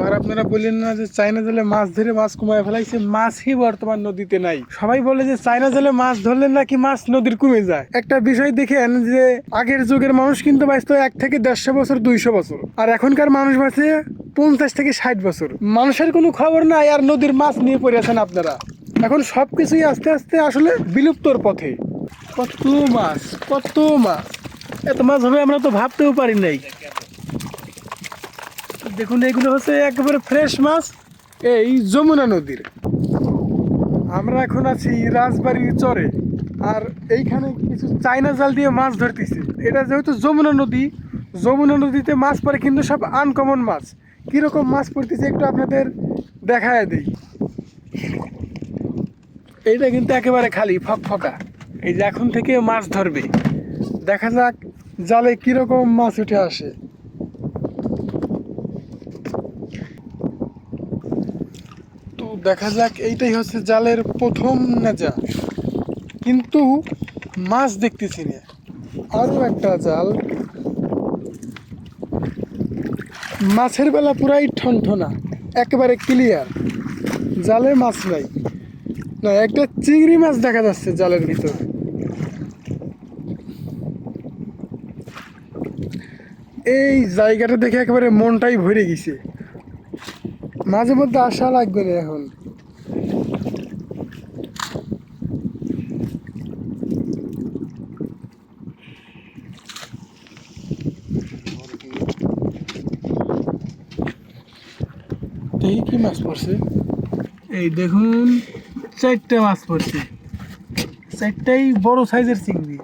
আবার আপনারা বললেন না যে চাইনা জালে মাছ ধরে মাছ কমায় ফেলাইছে, মাছই বর্তমান নদীতে নাই। সবাই বলে যে চাইনা জালে মাছ ধরলে নাকি মাছ নদীর কমে যায়। একটা বিষয় দেখেন যে, আগের যুগের মানুষ কিন্তু বাঁচতো এক থেকে দেড়শো বছর, দুইশো বছর। আর এখনকার মানুষ বাঁচে পঞ্চাশ থেকে ষাট বছর। মানুষের কোনো খবর নাই আর নদীর মাছ নিয়ে পড়ে আছেন আপনারা। এখন সবকিছুই আস্তে আস্তে আসলে বিলুপ্তর পথে। কত মাছ কত মাছ। এত মাছ হবে আমরা তো ভাবতেও পারি নাই। দেখুন, এগুলো হচ্ছে একেবারে ফ্রেশ মাছ। এই যমুনা নদীর। আমরা এখন আছি রাজবাড়ির চরে। আর এইখানে কিছু চাইনা জাল দিয়ে মাছ ধরতেছি। এটা যেহেতু যমুনা নদী, যমুনা নদীতে মাছ পড়ে কিন্তু সব আনকমন মাছ। কীরকম মাছ পড়তেছে একটু আপনাদের দেখায় দিই। এইটা কিন্তু একেবারে খালি ফকফকা এই যে এখন থেকে মাছ ধরবে। দেখা যাক জালে কীরকম মাছ উঠে আসে। দেখা যাক, এইটাই হচ্ছে জালের প্রথম নেজা। কিন্তু মাছ দেখতেছি না। আরও একটা জাল। মাছের বেলা পুরাই ঠনঠনা, একেবারে ক্লিয়ার জালে মাছ নাই। না, একটা চিংড়ি মাছ দেখা যাচ্ছে জালের ভিতর। এই জায়গাটা দেখে একেবারে মনটাই ভরে গেছে। মাঝে মধ্যে আশা লাগবে না এখন। দেখি কি মাছ পড়ছে? এই দেখুন, চারটে মাছ পড়ছে। চারটাই বড় সাইজের চিংড়ি।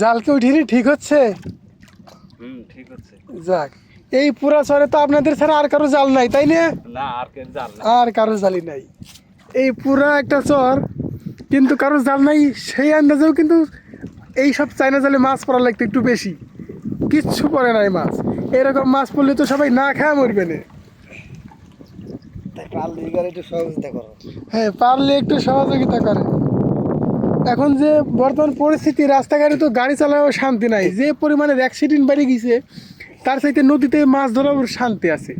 জালকে উঠিনি ঠিক হচ্ছে? হুম ঠিক হচ্ছে। যাক এই পুরা চরে তো আপনাদের ছাড়া আর কারও জাল নাই তাই না? না আর কারও জালি নাই। এই পুরা একটা চর কিন্তু কারও জাল নাই সেই আন্দাজেও কিন্তু এই সব চাইনা জালে মাছ পড়া লাগতো একটু বেশি। কিচ্ছু পড়ে নাই মাছ। এরকম মাছ পড়লে তো সবাই না খায় মরবে না। পারলে একটু সহযোগিতা করো। হ্যাঁ পারলে একটু সহযোগিতা করে। এখন যে বর্তমান পরিস্থিতি, রাস্তাঘাটে তো গাড়ি চালানোর শান্তি নাই। যে পরিমাণে অ্যাক্সিডেন্ট বেড়ে গেছে, তার সাথে নদীতে মাছ ধরার শান্তি আছে।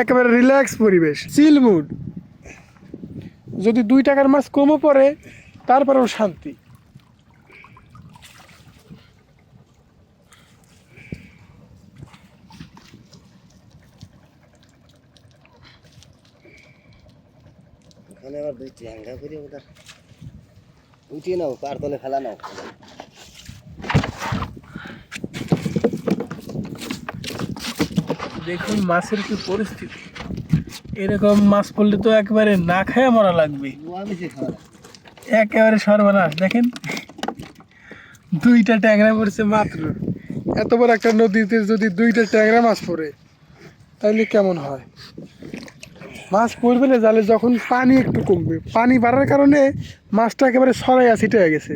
একেবারে রিল্যাক্স পরিবেশ চিল মুড যদি দুই টাকার মাছ কমও পড়ে, তারপরেও শান্তি। ওখানে আবার দুই চ্যাঙ্গা করে, ওটা। উঠিয়ে নাও পার তলে ফেলা নাও। দেখুন মাছের কি পরিস্থিতি। এরকম মাছ পড়লে তো একেবারে না খায় মরা লাগবে। একেবারে সর্বনাশ। দেখেন দুইটা ট্যাংরা পড়ছে মাত্র। এত বড় একটা নদীতে যদি দুইটা ট্যাংরা মাছ পড়ে তাহলে কেমন হয়? মাছ পড়বে না, জালে যখন পানি একটু কমবে। পানি বাড়ার কারণে মাছটা একেবারে সরাইয়া ছিটে গেছে।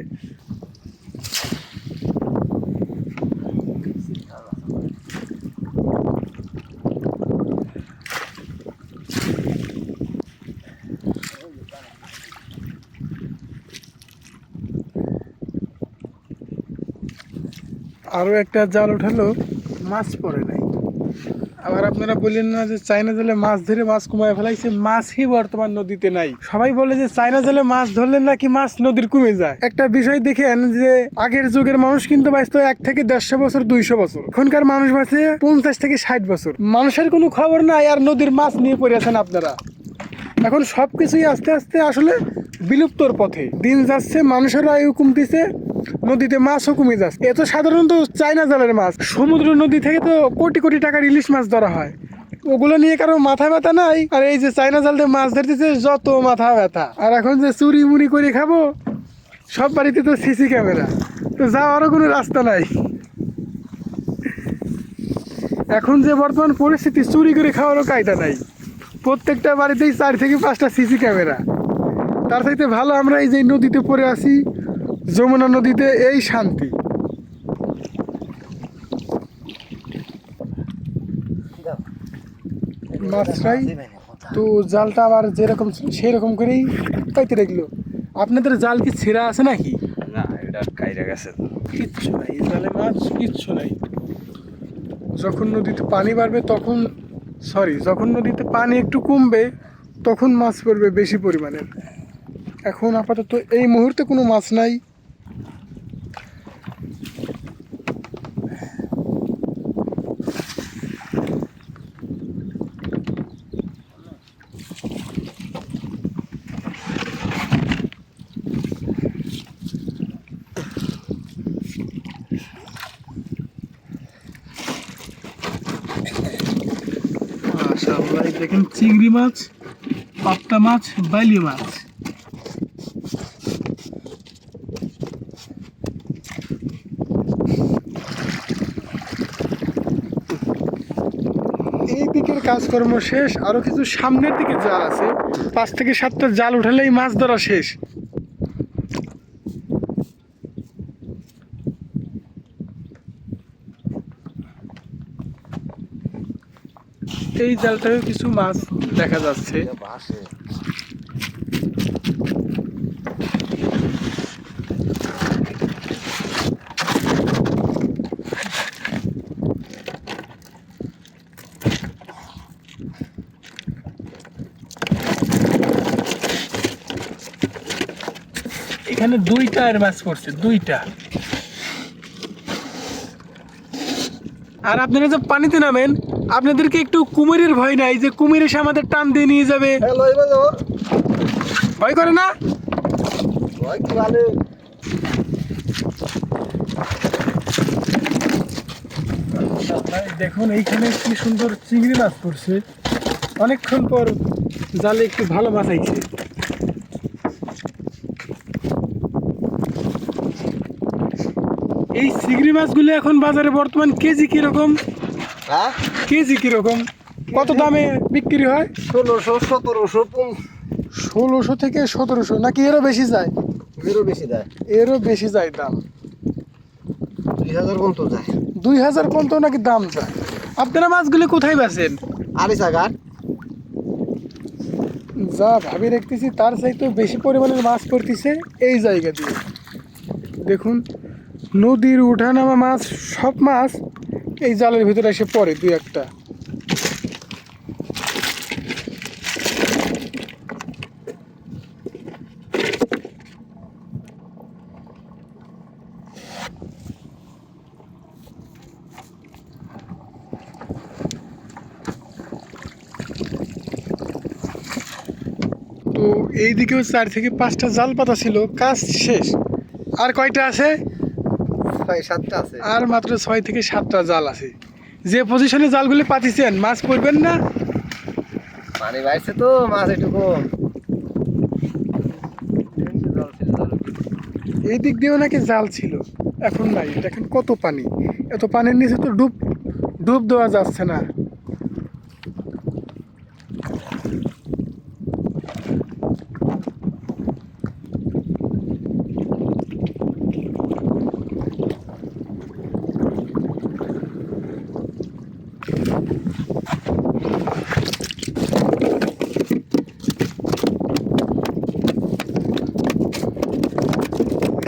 আরও একটা জাল উঠালো, মাছ পড়ে নাই। আবার আপনারা বললেন না যে চায়না জালে মাছ ধরে মাছ কমায় ফেলাইছে, মাছই বর্তমান নদীতে নাই। সবাই বলে যে চায়না জালে মাছ ধরলে নাকি মাছ নদীর কমে যায়। একটা বিষয় দেখেন যে আগের যুগের মানুষ কিন্তু বাঁচতো এক থেকে দেড়শো বছর, দুইশো বছর। এখনকার মানুষ বাঁচে পঞ্চাশ থেকে ষাট বছর। মানুষের কোনো খবর নাই আর নদীর মাছ নিয়ে পড়ে আছেন আপনারা। এখন সবকিছুই আস্তে আস্তে আসলে বিলুপ্তর পথে। দিন যাচ্ছে, মানুষের আয়ু কমতেছে নদীতে মাছও কমে যাচ্ছে। এ তো সাধারণত চাইনা জালের মাছ। সমুদ্র নদী থেকে তো কোটি কোটি টাকার ইলিশ মাছ ধরা হয়। ওগুলো নিয়ে কারও মাথা ব্যথা নাই? আর এই যে চাইনা জাল দিয়ে মাছ ধরতেছে, যত মাথা ব্যথা। আর এখন যে চুরি মুড়ি করে খাব, সব বাড়িতে তো সিসি ক্যামেরা। তো যাওয়ারও কোনো রাস্তা নাই। এখন যে বর্তমান পরিস্থিতি, চুরি করে খাওয়ারও কায়দা নাই। প্রত্যেকটা বাড়িতেই চার থেকে পাঁচটা সিসি ক্যামেরা। তার চাইতে ভালো আমরা এই যে নদীতে পড়ে আছি যমুনা নদীতে এই শান্তি। মাছরাই তো জালটা আবার যেরকম সেই রকম করেই পাইতে রাখল আপনাদের জাল কি ছেঁড়া আছে নাকি? না এটা কাইরা গেছে। কিচ্ছু নাই জালে মাছ কিচ্ছু নাই। যখন নদীতে পানি বাড়বে তখন সরি যখন নদীতে পানি একটু কমবে তখন মাছ পড়বে বেশি পরিমাণে। এখন আপাতত এই মুহূর্তে কোনো মাছ নাই। দেখেন চিংড়ি মাছ পাপ্তা মাছ, বাইলি মাছ। এই দিকের কাজকর্ম শেষ, আরও কিছু সামনের দিকে জাল আছে। পাঁচ থেকে সাতটা জাল উঠালেই মাছ ধরা শেষ। এই জালটাও কিছু মাছ দেখা যাচ্ছে। এখানে দুইটা এর মাছ পড়ছে, দুইটা। আর আপনারা যে পানিতে নামেন আপনাদেরকে একটু কুমিরের ভয় নাই যে কুমির এসে আমাদের টান দিয়ে নিয়ে যাবে। যাও ভয় করে না? দেখুন এইখানে কি সুন্দর চিংড়ি মাছ পড়ছে। অনেকক্ষণ পর জালে একটু ভালো মাছ আইছে। এই চিংড়ি মাছগুলো এখন বাজারে বর্তমান কেজি কীরকম? হ্যাঁ? কেজি কীরকম? কত দামে বিক্রি হয়? ষোলোশো সতেরোশো ষোলোশো থেকে সতেরোশো নাকি এরও বেশি যায়? এরও বেশি যায়। এরও বেশি যায় দাম। দুই হাজার পর্যন্ত যায়। দুই হাজার পর্যন্ত নাকি দাম যায়? আপনারা মাছগুলো কোথায় বেচেন? আড়িশা ঘাট যা ভাবি রাখতেছি তার চাইতেও বেশি পরিমাণের মাছ পড়তেছে এই জায়গা দিয়ে। দেখুন নদীর উঠানামা মাছ সব মাছ এই জালের ভিতরে এসে পড়ে দুই একটা। তো এই দিকেও চার থেকে পাঁচটা জাল পাতা ছিল, কাজ শেষ। আর কয়টা আছে? আর মাত্র ছয় থেকে সাতটা জাল আছে। যে পজিশনে জালগুলি পাতিছেন মাছ পড়বেন না? পানি বাইছে তো মাছ একটু কম। এই দিক দিয়েও নাকি জাল ছিল। এখন নাই দেখেন কত পানি। এত পানির নিচে তো ডুব ডুব দেওয়া যাচ্ছে না।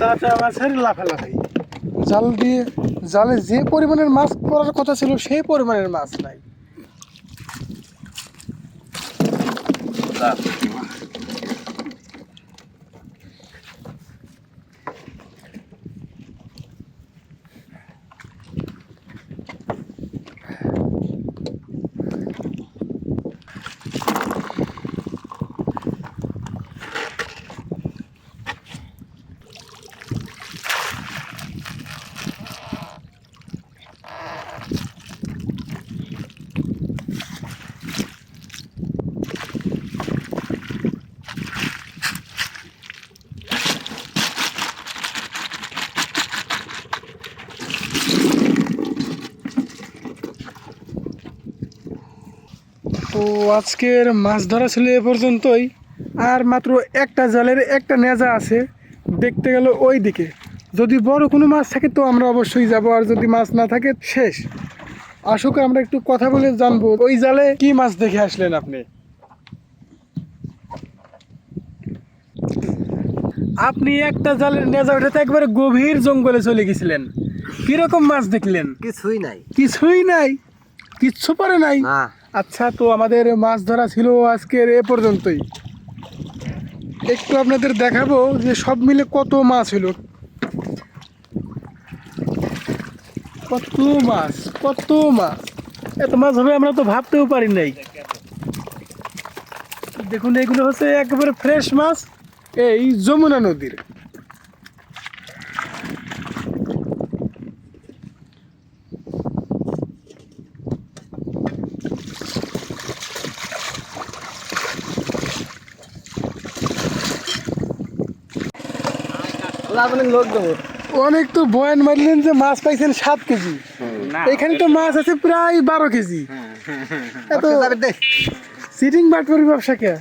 তাতে জাল দিয়ে জালে যে পরিমাণের মাছ পড়ার কথা ছিল সেই পরিমাণের মাছ নাই। তো আজকের মাছ ধরা ছিল এ পর্যন্তই। আর মাত্র একটা জালের একটা নেজা আছে দেখতে গেল ওই দিকে যদি বড় কোনো মাছ থাকে তো আমরা অবশ্যই যাব আর যদি মাছ না থাকে শেষ। আসুক আমরা একটু কথা বলে জানব ওই জালে কি মাছ দেখে আসলেন আপনি? আপনি একটা জালের নেজা উঠাতে একবারে গভীর জঙ্গলে চলে গেছিলেন। কীরকম মাছ দেখলেন? কিছুই নাই। কিছুই নাই? কিচ্ছু পরে নাই? না। আচ্ছা তো আমাদের মাছ ধরা ছিল আজকের এ পর্যন্তই। একটু আপনাদের দেখাবো যে সব মিলে কত মাছ হলো। কত মাছ কত মাছ। এত মাছ হবে আমরা তো ভাবতেও পারি নাই। দেখুন, এগুলো হচ্ছে একেবারে ফ্রেশ মাছ, এই যমুনা নদীর। আপনার লোক দেবো। অনেক তো বয়ান মারলেন যে মাছ পাইছেন সাত কেজি। এখানে তো মাছ আছে প্রায় বারো কেজি। এত দে সিটিং বাট ব্যবসা কে?